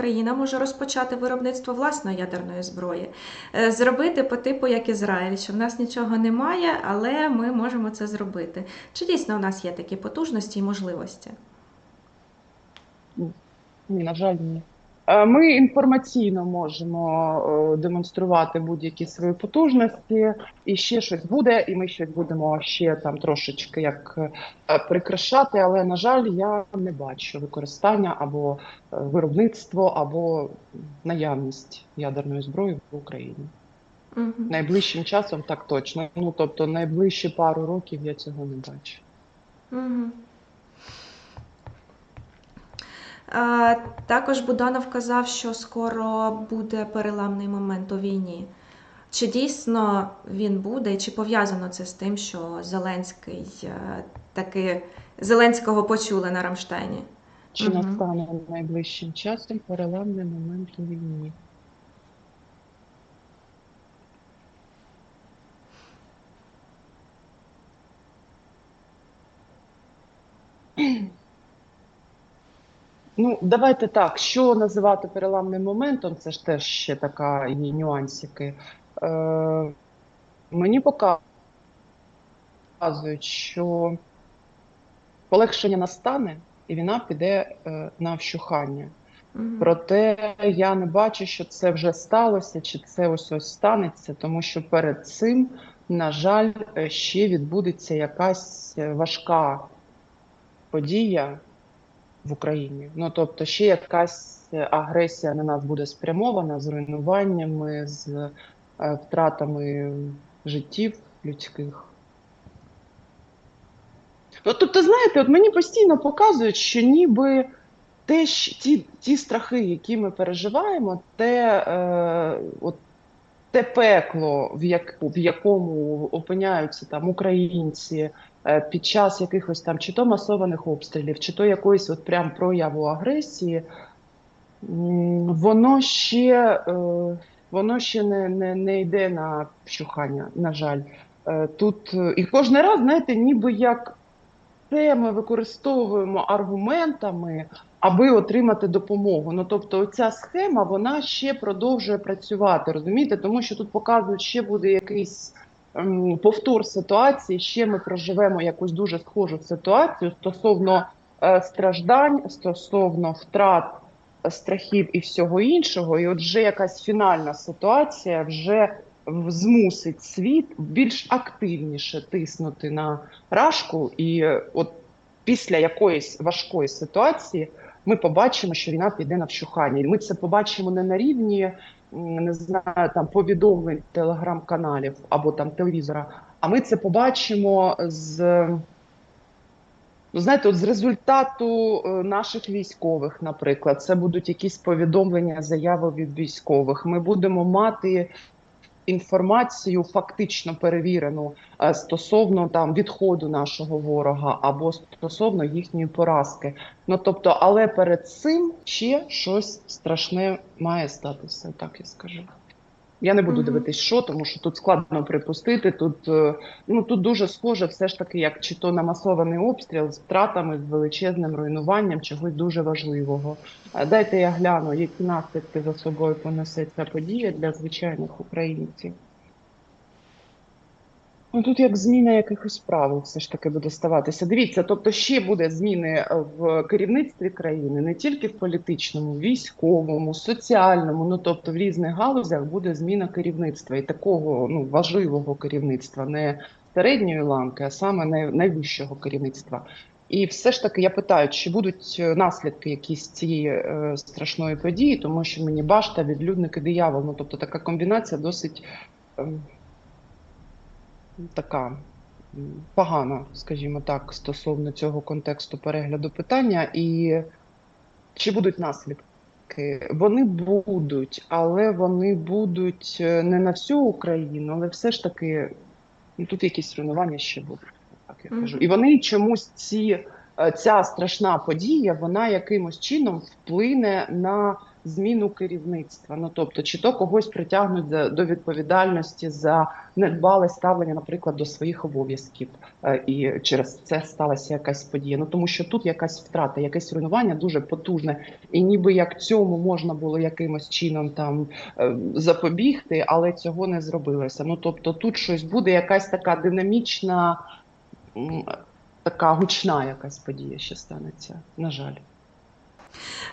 Україна може розпочати виробництво власної ядерної зброї, Е, зробити по типу як Ізраїль, що в нас нічого немає, але ми можемо це зробити. Чи дійсно у нас є такі потужності і можливості? На жаль, ні. Е, Ми інформаційно можемо е, демонструвати будь-які свої потужності, і ще щось буде, і ми щось будемо ще там трошечки як е, прикрашати. Але на жаль, я не бачу використання або виробництво, або наявність ядерної зброї в Україні. Мгм. Найближчим часом так точно. Ну тобто, найближчі пару років я цього не бачу. Мгм. А, також Буданов казав, що скоро буде переламний момент у війні. Чи дійсно він буде, чи пов'язано це з тим, що Зеленський е, таки Зеленського почули на Рамштайні? Чи настане настане найближчим часом переламний момент у війні? Ну, давайте так. Що називати переламним моментом, це ж теж ще така є нюансики. Е, мені показують, що полегшення настане, і війна піде е, на вщухання. Мгм. Проте я не бачу, що це вже сталося, чи це ось ось станеться, тому що перед цим, на жаль, е, ще відбудеться якась е, важка подія в Україні. Ну тобто, ще якась агресія на нас буде спрямована з руйнуваннями, з е, втратами життів людських. Ну, тобто, знаєте, от мені постійно показують, що ніби те, щ- ті, ті страхи, які ми переживаємо, те, е, от, те пекло, в, як, в якому опиняються там українці під час якихось там чи то масованих обстрілів, чи то якоїсь от прям прояву агресії, воно ще, е, воно ще не, не, не йде на вщухання, на жаль. Е, Тут е, і кожен раз, знаєте, ніби як це ми використовуємо аргументами, аби отримати допомогу. Ну тобто, ця схема вона ще продовжує працювати, розумієте? Тому що тут показують, ще буде якийсь повтор ситуації, ще ми проживемо якусь дуже схожу ситуацію стосовно е, страждань, стосовно втрат. Страхів і всього іншого, і от вже якась фінальна ситуація вже змусить світ більш активніше тиснути на рашку, і е, от після якоїсь важкої ситуації ми побачимо, що війна піде на вщухання. Ми це побачимо не на рівні не знаю, там повідомлень телеграм-каналів або там телевізора, а ми це побачимо з. Ну, знаєте, от з результату е, наших військових, наприклад, це будуть якісь повідомлення, заяви від військових. Ми будемо мати інформацію фактично перевірену е, стосовно там відходу нашого ворога або стосовно їхньої поразки. Ну тобто, але перед цим ще щось страшне має статися, так я скажу. Я не буду дивитись, що, тому що тут складно припустити. Тут е, ну тут дуже схоже, все ж таки, як чи то на масований обстріл з втратами, з величезним руйнуванням чогось дуже важливого. Е, Дайте я гляну, які наслідки за собою понесе ця подія для звичайних українців. Ну тут як зміна якихось правил все ж таки буде ставатися. Дивіться, тобто ще буде зміни е, в керівництві країни, не тільки в політичному, військовому, соціальному, ну тобто в різних галузях буде зміна керівництва і такого ну важливого керівництва, не середньої ланки, а саме найвищого керівництва. І все ж таки я питаю, чи будуть е, наслідки якісь цієї е, страшної події, тому що мені башта, відлюдник і диявол. Ну тобто така комбінація досить. Така погана, скажімо так, стосовно цього контексту перегляду питання. І чи будуть наслідки? Вони будуть, але вони будуть е, не на всю Україну, але все ж таки ну, тут якісь руйнування ще будуть. Так я кажу. І вони чомусь ці. е, Ця страшна подія, вона якимось чином вплине на зміну керівництва. Ну тобто, чи то когось притягнуть до відповідальності за недбале ставлення, наприклад, до своїх обов'язків, е, і через це сталася якась подія. Ну тому що тут якась втрата, якесь руйнування дуже потужне, і ніби як цьому можна було якимось чином там е, запобігти, але цього не зробилося. Ну тобто, тут щось буде, якась така динамічна, така гучна якась подія ще станеться. На жаль.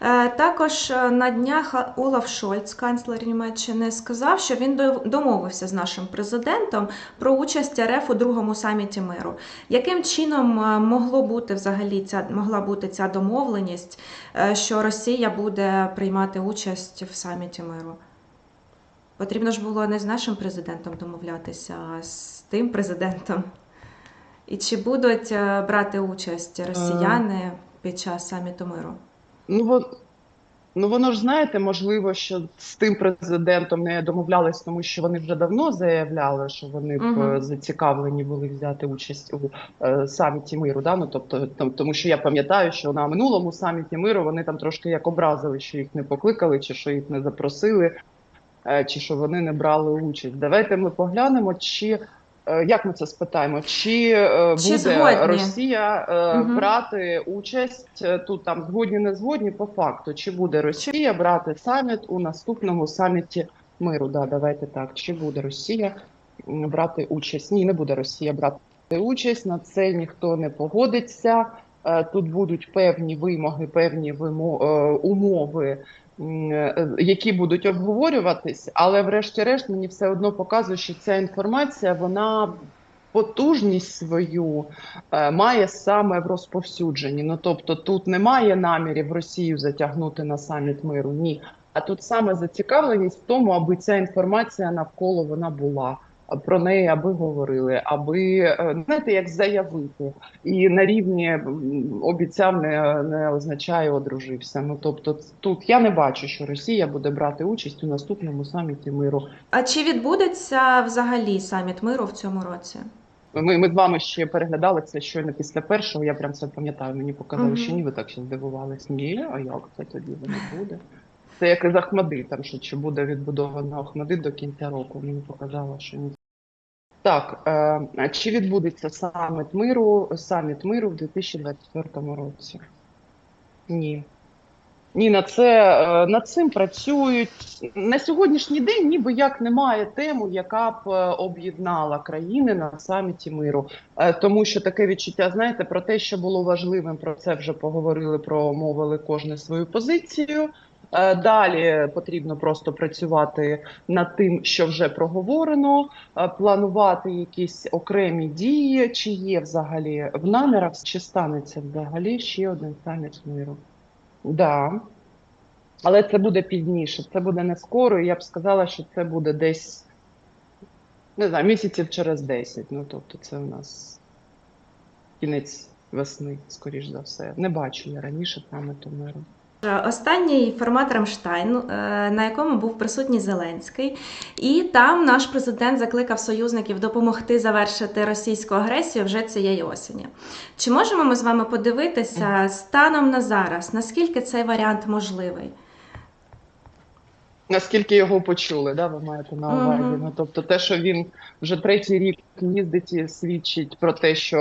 Е, Також е, на днях Олаф Шольц, канцлер Німеччини, сказав, що він домовився з нашим президентом про участь РФ у другому саміті миру. Яким чином е, могло бути взагалі ця могла бути ця домовленість, е, що Росія буде приймати участь в саміті миру? Потрібно ж було не з нашим президентом домовлятися, а з тим президентом. І чи будуть е, брати участь росіяни під час саміту миру? Ну, вон, ну воно ж знаєте, можливо, що з тим президентом не домовлялись, тому що вони вже давно заявляли, що вони б е, зацікавлені були взяти участь у е, саміті миру. Да? Ну, тобто, там, тому що я пам'ятаю, що на минулому саміті миру вони там трошки як образили, що їх не покликали, чи що їх не запросили, е, чи що вони не брали участь. Давайте ми поглянемо, чи. Е, Як ми це спитаємо? Чи, е, Чи буде згодні? Росія Мгм. брати участь тут там згодні, не згодні по факту? Чи буде Росія брати саміт у наступному саміті миру? Да, давайте так. Чи буде Росія брати участь? Ні, не буде Росія брати участь. На це ніхто не погодиться. Тут будуть певні вимоги, певні вимо- умови, які будуть обговорюватись, але врешті-решт мені все одно показує, що ця інформація вона потужність свою е, має саме в розповсюдженні. Ну тобто тут немає намірів Росію затягнути на саміт миру. Ні. А тут саме зацікавленість в тому, аби ця інформація навколо вона була. Про неї аби говорили, аби е, знаєте, як заявити, і на рівні обіцяв не, не означає одружився. Ну тобто, тут я не бачу, що Росія буде брати участь у наступному саміті миру. А чи відбудеться взагалі саміт миру в цьому році? Ми, ми з вами ще переглядали це щойно після першого. Я прям це пам'ятаю. Мені показали, Мгм. що ні, ви так ще здивувались. Ні, а як це тоді воно буде? Це як із Ахмади, там що чи буде відбудовано Ахмади до кінця року. Мені показало, що ні. Так, е, чи відбудеться саміт миру, саміт миру в 2024 році? Ні. Ні, на це е, над цим працюють на сьогоднішній день, ніби як немає теми, яка б е, об'єднала країни на саміті миру. Е, Тому що таке відчуття, знаєте, про те, що було важливим, про це вже поговорили, промовили кожне свою позицію. Е, Далі потрібно просто працювати над тим, що вже проговорено, е, планувати якісь окремі дії, чи є взагалі в намірах, чи станеться взагалі ще один саміт миру. Да. Але це буде пізніше, це буде не скоро, і я б сказала, що це буде десь, не знаю, місяців через 10. Ну, тобто, це у нас кінець весни, скоріш за все. Не бачу я раніше саміту миру. Останній формат Рамштайн, е, на якому був присутній Зеленський, і там наш президент закликав союзників допомогти завершити російську агресію вже цієї осені. Чи можемо ми з вами подивитися станом на зараз, наскільки цей варіант можливий? Наскільки його почули, да, ви маєте на увазі? Мгм. Ну, тобто те, що він вже третій рік їздить і свідчить про те, що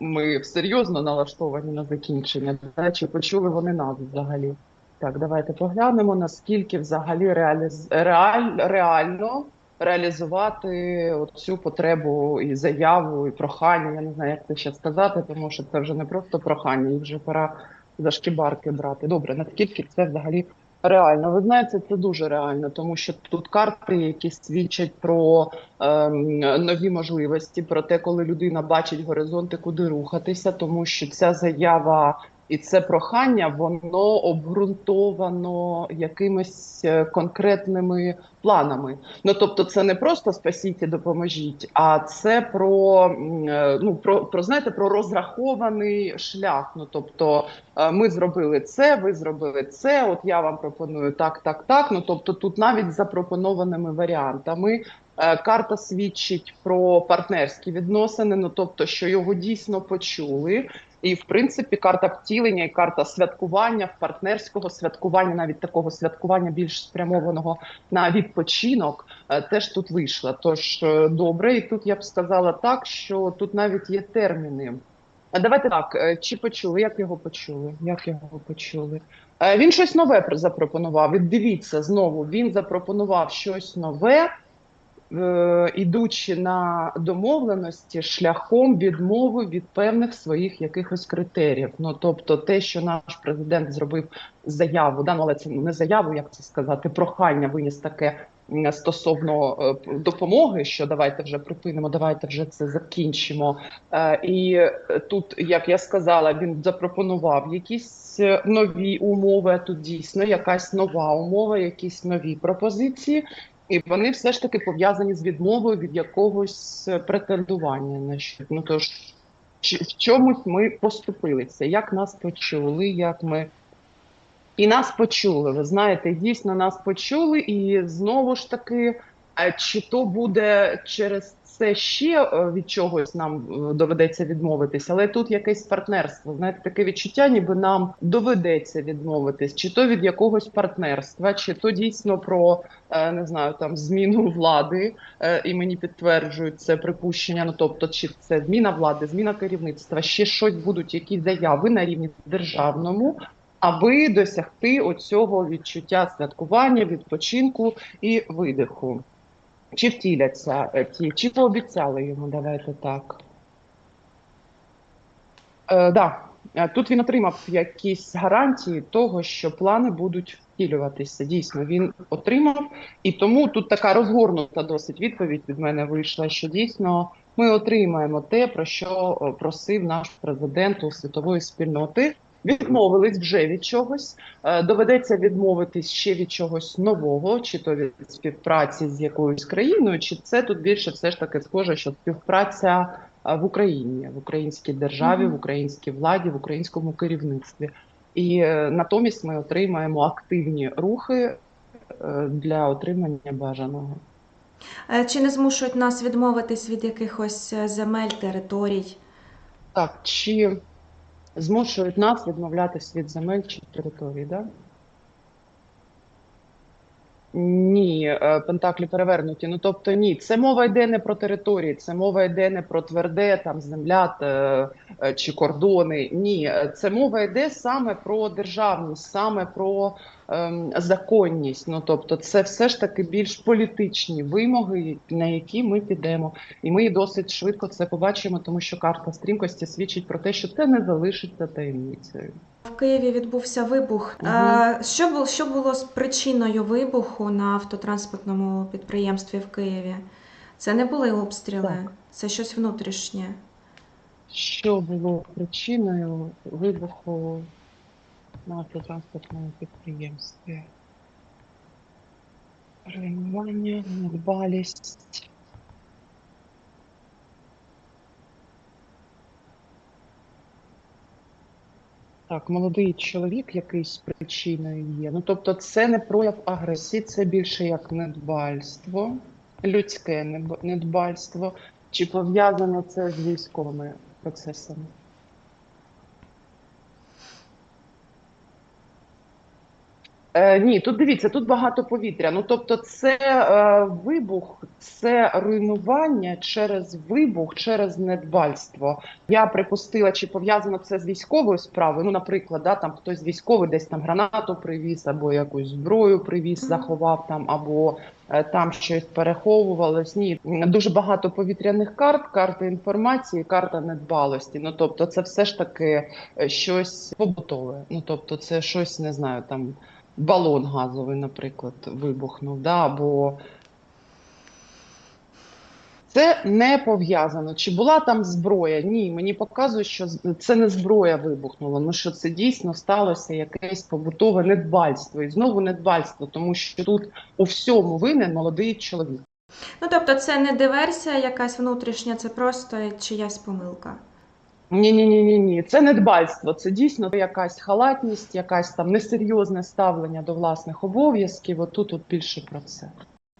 ми серйозно налаштовані на закінчення, да? чи почули вони нас взагалі? Так, давайте поглянемо, наскільки взагалі реаліз... реаль... реально реалізувати цю потребу і заяву, і прохання. Я не знаю, як це ще сказати, тому що це вже не просто прохання, їх вже пора за шкібарки брати. Добре, наскільки це взагалі Реально, ви знаєте, це дуже реально, тому що тут карти, які свідчать про ем, нові можливості, про те, коли людина бачить горизонти, куди рухатися, тому що ця заява і це прохання, воно обґрунтовано якимись е, конкретними планами. Ну тобто, це не просто спасіть і допоможіть, а це про е, ну про, про знаєте про розрахований шлях. Ну тобто. Е, Ми зробили це, ви зробили це. От я вам пропоную так, так, так. Ну тобто, тут навіть запропонованими варіантами карта свідчить про партнерські відносини. Ну тобто, що його дійсно почули, І, в принципі, карта втілення і карта святкування, партнерського святкування, навіть такого святкування більш спрямованого на відпочинок, е, теж тут вийшла. Тож е, добре, і тут я б сказала так, що тут навіть є терміни. Давайте так, е, чи почули, як його почули? Як його почули? Він щось нове пр- запропонував. Дивіться, знову він запропонував щось нове, ідучи на домовленості шляхом відмови від певних своїх якихось критеріїв. Ну тобто, те, що наш президент зробив заяву, да, ну, але це не заяву, як це сказати, прохання виніс таке стосовно е, допомоги, що давайте вже припинимо, давайте вже це закінчимо. Е, І е, тут, як я сказала, він запропонував якісь е, нові умови. Тут дійсно якась нова умова, якісь нові пропозиції. І вони все ж таки пов'язані з відмовою від якогось е, претендування на що. Ну тож чи- в чомусь ми поступилися, як нас почули, як ми. І нас почули. Ви знаєте, дійсно нас почули, і знову ж таки, е, чи то буде через це ще е, від чогось нам е, доведеться відмовитися, але тут якесь партнерство. Знаєте, таке відчуття, ніби нам доведеться відмовитись, чи то від якогось партнерства, чи то дійсно про е, не знаю там зміну влади, і мені підтверджують це припущення. Ну тобто, чи це зміна влади, зміна керівництва, ще щось будуть, якісь заяви на рівні державному аби досягти оцього відчуття святкування, відпочинку і видиху. Чи втіляться е, ті, чи пообіцяли йому, давайте так. Е, да. Е, Тут він отримав якісь гарантії того, що плани будуть втілюватися. Дійсно, він отримав, і тому тут така розгорнута досить відповідь від мене вийшла, що дійсно ми отримаємо те, про що е, просив наш президент у світової спільноти. Відмовились вже від чогось, Е, доведеться відмовитись ще від чогось нового, чи то від співпраці з якоюсь країною, чи це тут більше все ж таки схоже, що співпраця е, в Україні, в українській державі, в українській владі, в українському керівництві. І е, натомість ми отримаємо активні рухи для отримання бажаного. Чи не змушують нас відмовитись від якихось земель, територій? Так, чи змушують нас відмовлятися від земель чи територій, да? Ні, е, пентаклі перевернуті. Ну тобто ні, це мова йде не про території, це мова йде не про тверде там земля е, е, чи кордони. Ні, це мова йде саме про державність, саме про законність. Ну тобто, це все ж таки більш політичні вимоги, на які ми підемо. І ми досить швидко це побачимо, тому що карта стрімкості свідчить про те, що це не залишиться таємницею. В Києві відбувся вибух. Е, Що було, що було з причиною вибуху на автотранспортному підприємстві в Києві? Це не були обстріли, Так. це щось внутрішнє. Що було причиною вибуху на автотранспортному підприємстві? Руйнування, недбалість. Так, молодий чоловік якийсь причиною є. Ну, тобто, це не прояв агресії, це більше як недбальство, людське недбальство. Чи пов'язано це з військовими процесами? Е, ні, тут дивіться, тут багато повітря. Ну тобто, це е, вибух, це руйнування через вибух, через недбальство. Я припустила, чи пов'язано це з військовою справою. Ну, наприклад, да, там хтось військовий десь там гранату привіз, або якусь зброю привіз, заховав там, або е, там щось переховувалось. Ні, дуже багато повітряних карт, карти інформації, карта недбалості. Ну тобто, це все ж таки е, щось побутове. Ну тобто, це щось не знаю, там балон газовий, наприклад, вибухнув, да, або це не пов'язано. Чи була там зброя? Ні, мені показує, що це не зброя вибухнула. Ну що це дійсно сталося якесь побутове недбальство. І знову недбальство, тому що тут у всьому винен молодий чоловік. Ну тобто, це не диверсія якась внутрішня, це просто чиясь помилка. Ні, ні, ні, ні, ні. Це недбальство. Це дійсно якась халатність, якась там несерйозне ставлення до власних обов'язків. Отут от більше про це.